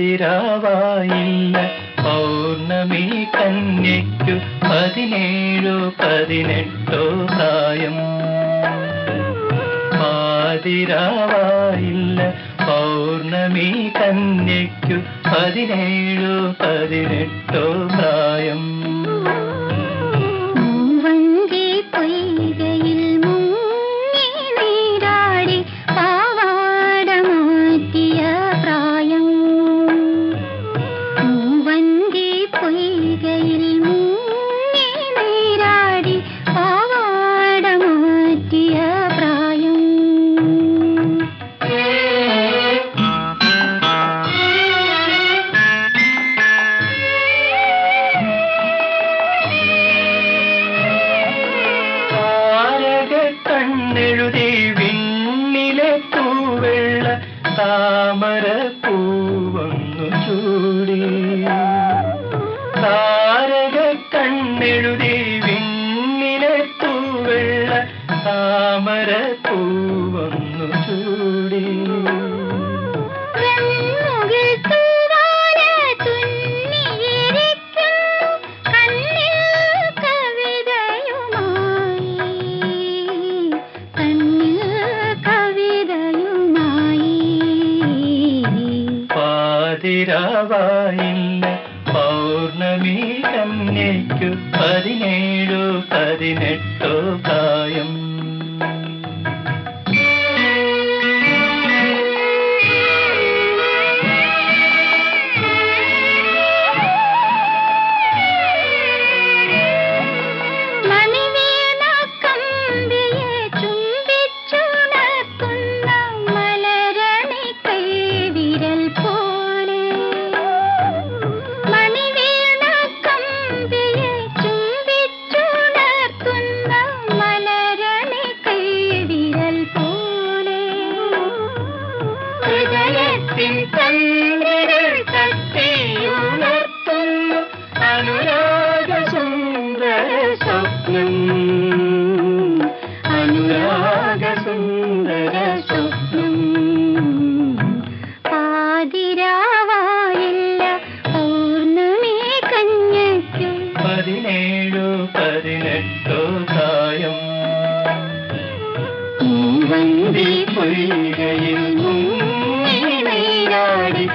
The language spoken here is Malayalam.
പാതിരാവായില്ല പൗർണമി കന്യയ്ക്കു പതിനേഴോ പതിനെട്ടോ പ്രായം. പാതിരാവായില്ല. പൗർണമി കന്യയ്ക്കു പതിനേഴോ പതിനെട്ടോ പ്രായം. കണ്ണെഴുതി വിണ്ണിലെ പൂവെള്ള താമര പൂവന്നു ചൂടി. താരക കണ്ണെഴുതി വിണ്ണിലെ പൂവെള്ള താമര പൂവന്നു പാതിരാവായില്ല പൗർണമി കന്യയ്ക്കു പതിനേഴോ പതിനെട്ടോ പ്രായം. സ്വപ്നം. അനുരാഗസുന്ദര സ്വപ്നം പാതിരാവായില്ല പൗർണമി കഞ്ഞയ്ക്ക് പതിനേഴു പതിനെട്ടോ കായം. വന്തി പൊഴികയിൽ നീരാടി